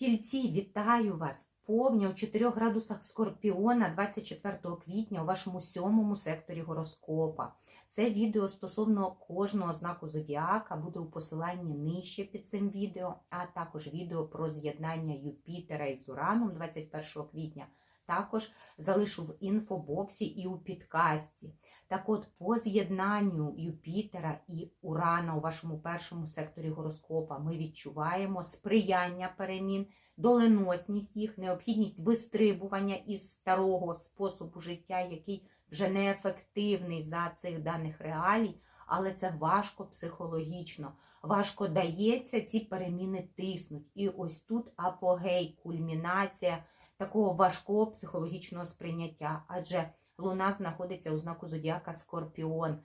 Тільці, вітаю вас! Повня у 4 градусах Скорпіона 24 квітня у вашому сьомому секторі гороскопа. Це відео стосовно кожного знаку зодіака буде у посиланні нижче під цим відео, а також відео про з'єднання Юпітера із Ураном 21 квітня. Також залишу в інфобоксі і у підкасті. Так от, по з'єднанню Юпітера і Урана у вашому першому секторі гороскопа ми відчуваємо сприяння перемін, доленосність їх, необхідність вистрибування із старого способу життя, який вже неефективний за цих даних реалій, але це важко психологічно. Важко дається, ці переміни тиснуть. І ось тут апогей, кульмінація такого важкого психологічного сприйняття, адже Луна знаходиться у знаку зодіака Скорпіон. Е,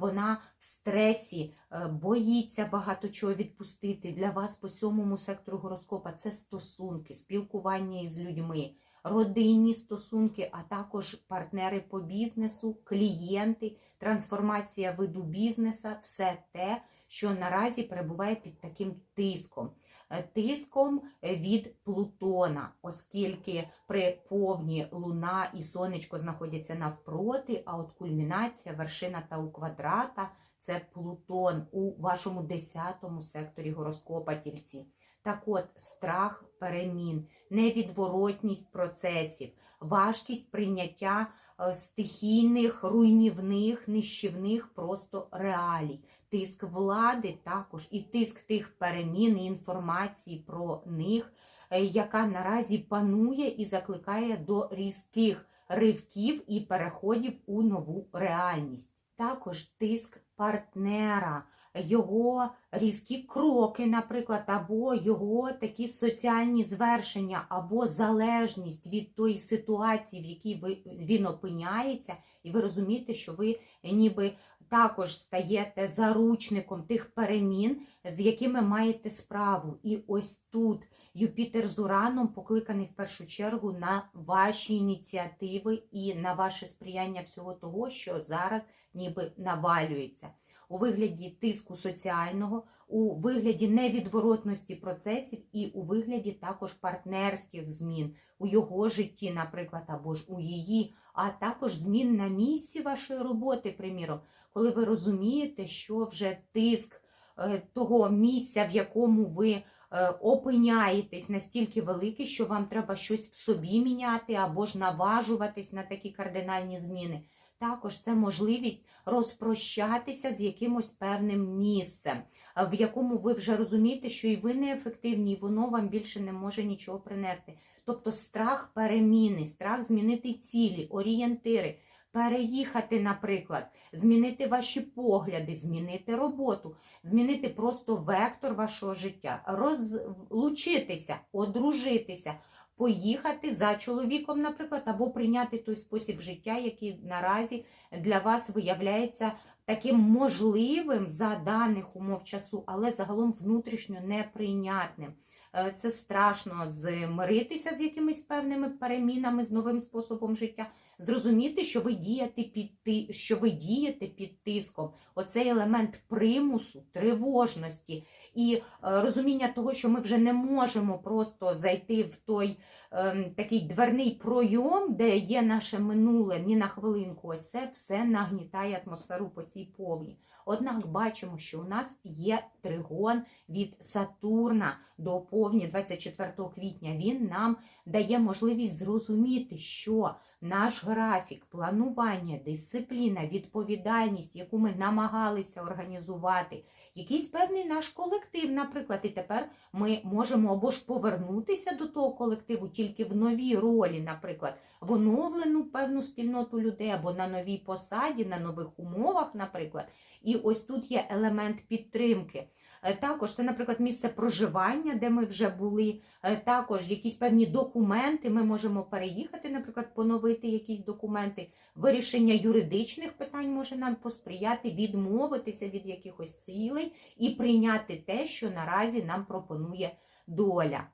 Вона в стресі, е, боїться багато чого відпустити. Для вас по сьомому сектору гороскопа це стосунки, спілкування із людьми, родинні стосунки, а також партнери по бізнесу, клієнти, трансформація виду бізнеса, все те, що наразі перебуває під таким тиском. Е, Тиском е, від Плутона, оскільки при повні Луна і Сонечко знаходяться навпроти, а от кульмінація, вершина та у квадрата це Плутон у вашому 10-му секторі гороскопа тільці. Так от, страх перемін, невідворотність процесів, важкість прийняття е, стихійних, руйнівних, нищівних просто реалій, тиск влади також і тиск тих перемін і інформації про них, е, яка наразі панує і закликає до різких ривків і переходів у нову реальність. Також тиск партнера, його різкі кроки, наприклад, або його такі соціальні звершення, або залежність від тої ситуації, в якій ви, він опиняється, і ви розумієте, що ви ніби також стаєте заручником тих перемін, з якими маєте справу. І ось тут Юпітер з Ураном покликаний в першу чергу на ваші ініціативи і на ваше сприяння всього того, що зараз ніби навалюється. У вигляді тиску соціального, у вигляді невідворотності процесів і у вигляді також партнерських змін у його житті, наприклад, або ж у її, а також змін на місці вашої роботи, приміром, коли ви розумієте, що вже тиск е, того місця, в якому ви е, опиняєтесь, настільки великий, що вам треба щось в собі міняти, або ж наважуватись на такі кардинальні зміни. Також це можливість розпрощатися з якимось певним місцем, в якому ви вже розумієте, що і ви неефективні, і воно вам більше не може нічого принести. Тобто страх переміни, страх змінити цілі, орієнтири, переїхати, наприклад, змінити ваші погляди, змінити роботу, змінити просто вектор вашого життя, розлучитися, одружитися. Поїхати за чоловіком, наприклад, або прийняти той спосіб життя, який наразі для вас виявляється таким можливим за даних умов часу, але загалом внутрішньо неприйнятним. Е, Це страшно змиритися з якимись певними перемінами, з новим способом життя, зрозуміти, що ви дієте під ти, що ви дієте під тиском. Оцей елемент примусу, тривожності і е, розуміння того, що ми вже не можемо просто зайти в той ем, такий дверний пройом, де є наше минуле ні на хвилинку. Ось це все нагнітає атмосферу по цій повні. Однак бачимо, що у нас є тригон від Сатурна до повні 24 квітня. Він нам дає можливість зрозуміти, що наш графік, планування, дисципліна, відповідальність, яку ми намагалися організувати, якийсь певний наш колектив, наприклад, і тепер ми можемо або ж повернутися до того колективу тільки в новій ролі, наприклад, в оновлену певну спільноту людей, або на новій посаді, на нових умовах, наприклад. І ось тут є елемент підтримки. Е, Також це, наприклад, місце проживання, де ми вже були. Е, Також якісь певні документи. Ми можемо переїхати, наприклад, поновити якісь документи. Вирішення юридичних питань може нам посприяти відмовитися від якихось цілей і прийняти те, що наразі нам пропонує доля.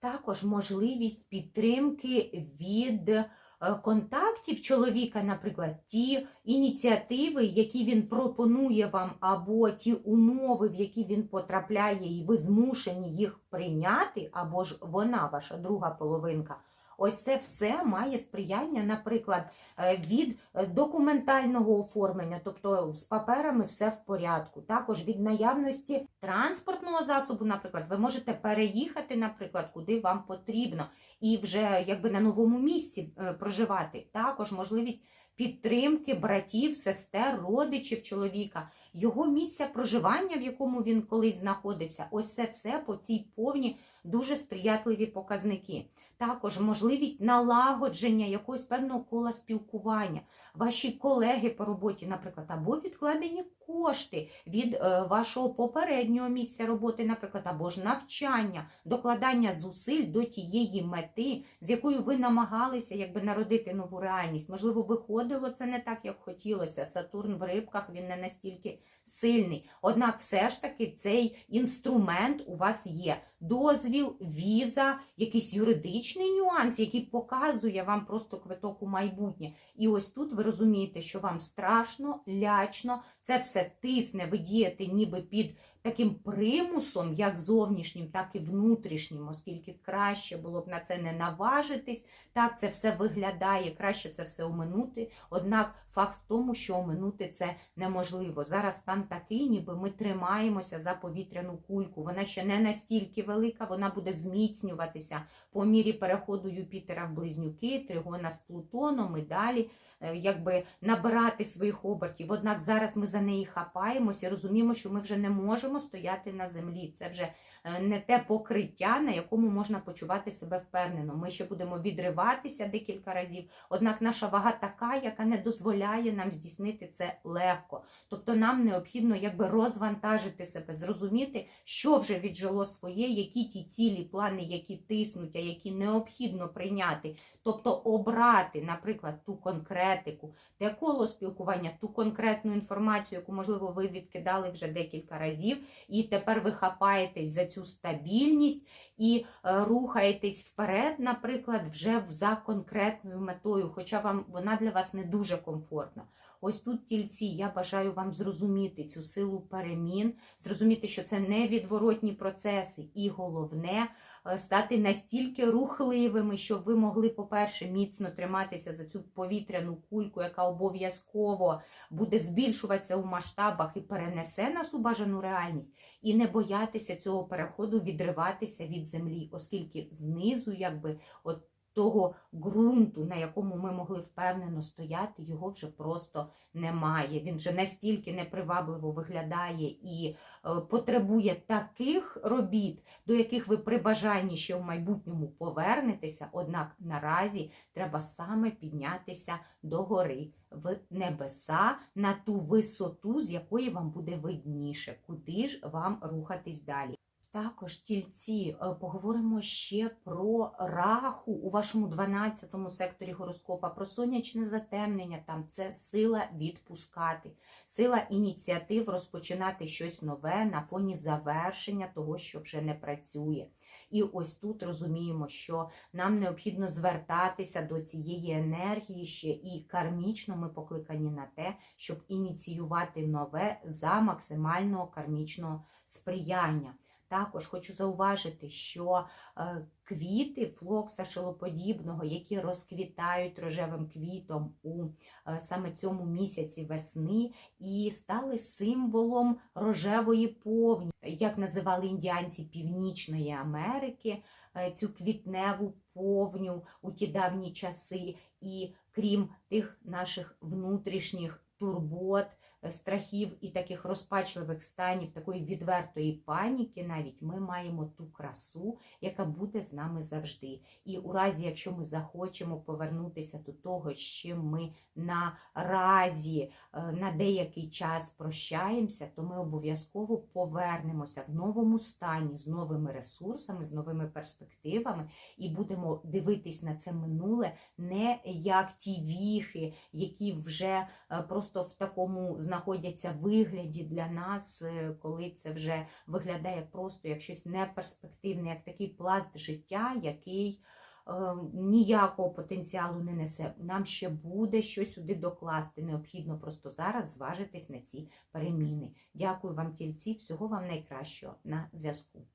Також можливість підтримки від контактів чоловіка, наприклад, ті ініціативи, які він пропонує вам, або ті умови, в які він потрапляє, і ви змушені їх прийняти, або ж вона, ваша друга половинка. Ось це все має сприяння, наприклад, е, від е, документального оформлення, тобто з паперами все в порядку. Також від наявності транспортного засобу, наприклад, ви можете переїхати, наприклад, куди вам потрібно, і вже якби на новому місці е, проживати. Також можливість підтримки братів, сестер, родичів чоловіка, його місця проживання, в якому він колись знаходився. Ось це все по цій повні дуже сприятливі показники. Також можливість налагодження якогось певного кола спілкування, ваші колеги по роботі, наприклад, або відкладені кошти від е, вашого попереднього місця роботи, наприклад, або ж навчання, докладання зусиль до тієї мети, з якою ви намагалися якби народити нову реальність. Можливо, виходило це не так, як хотілося. Сатурн в рибках він не настільки сильний. Однак, все ж таки, цей інструмент у вас є. Дозвіл, віза, якийсь юридичний нюанс, який показує вам просто квиток у майбутнє. І ось тут ви розумієте, що вам страшно, лячно, це все тисне, ви дієте ніби під таким примусом, як зовнішнім, так і внутрішнім, оскільки краще було б на це не наважитись. Так, це все виглядає, краще це все оминути. Однак факт в тому, що оминути це неможливо. Зараз стан такий, ніби ми тримаємося за повітряну кульку. Вона ще не настільки велика, вона буде зміцнюватися по мірі переходу Юпітера в близнюки, тригона з Плутоном і далі. е, Якби набирати своїх обертів. Однак зараз ми за неї хапаємося і розуміємо, що ми вже не можемо стояти на землі. Це вже не те покриття, на якому можна почувати себе впевнено. Ми ще будемо відриватися декілька разів. Однак наша вага така, яка не дозволяє нам здійснити це легко. Тобто нам необхідно якби розвантажити себе, зрозуміти, що вже віджило своє, які ті цілі, плани, які тиснуть, а які необхідно прийняти. Тобто обрати, наприклад, ту конкретику, те коло спілкування, ту конкретну інформацію, яку, можливо, ви відкидали вже декілька разів, і тепер ви хапаєтесь за цю стабільність і е, рухаєтесь вперед, наприклад, вже за конкретною метою, хоча вам вона для вас не дуже комфортна. Ось тут тільці, я бажаю вам зрозуміти цю силу перемін, зрозуміти, що це невідворотні процеси, і головне е, стати настільки рухливими, щоб ви могли, по-перше, міцно триматися за цю повітряну кульку, яка обов'язково буде збільшуватися у масштабах і перенесе нас у бажану реальність, і не боятися цього переходу відриватися від землі, оскільки знизу, якби от. Того ґрунту, на якому ми могли впевнено стояти, його вже просто немає. Він вже настільки непривабливо виглядає і е, потребує таких робіт, до яких ви при бажанні ще в майбутньому повернетеся. Однак наразі треба саме піднятися до гори в небеса на ту висоту, з якої вам буде видніше, куди ж вам рухатись далі. Також тільці е, поговоримо ще про раху у вашому 12-му секторі гороскопа, про сонячне затемнення. Там це сила відпускати, сила ініціатив розпочинати щось нове на фоні завершення того, що вже не працює. І ось тут розуміємо, що нам необхідно звертатися до цієї енергії ще і кармічно ми покликані на те, щоб ініціювати нове за максимального кармічного сприяння. Також хочу зауважити, що е, квіти флокса шилоподібного, які розквітають рожевим квітом у е, саме цьому місяці весни, і стали символом рожевої повні, як називали індіанці Північної Америки, е, цю квітневу повню у ті давні часи. І крім тих наших внутрішніх турбот, страхів і таких розпачливих станів, такої відвертої паніки, навіть ми маємо ту красу, яка буде з нами завжди. І у разі, якщо ми захочемо повернутися до того, з чим ми наразі е, на деякий час прощаємося, то ми обов'язково повернемося в новому стані з новими ресурсами, з новими перспективами, і будемо дивитись на це минуле не як ті віхи, які вже е, просто в такому знаходяться вигляді для нас, е, коли це вже виглядає просто як щось неперспективне, як такий пласт життя, який е, ніякого потенціалу не несе. Нам ще буде щось сюди докласти. Необхідно просто зараз зважитись на ці переміни. Дякую вам, тільці, всього вам найкращого на зв'язку.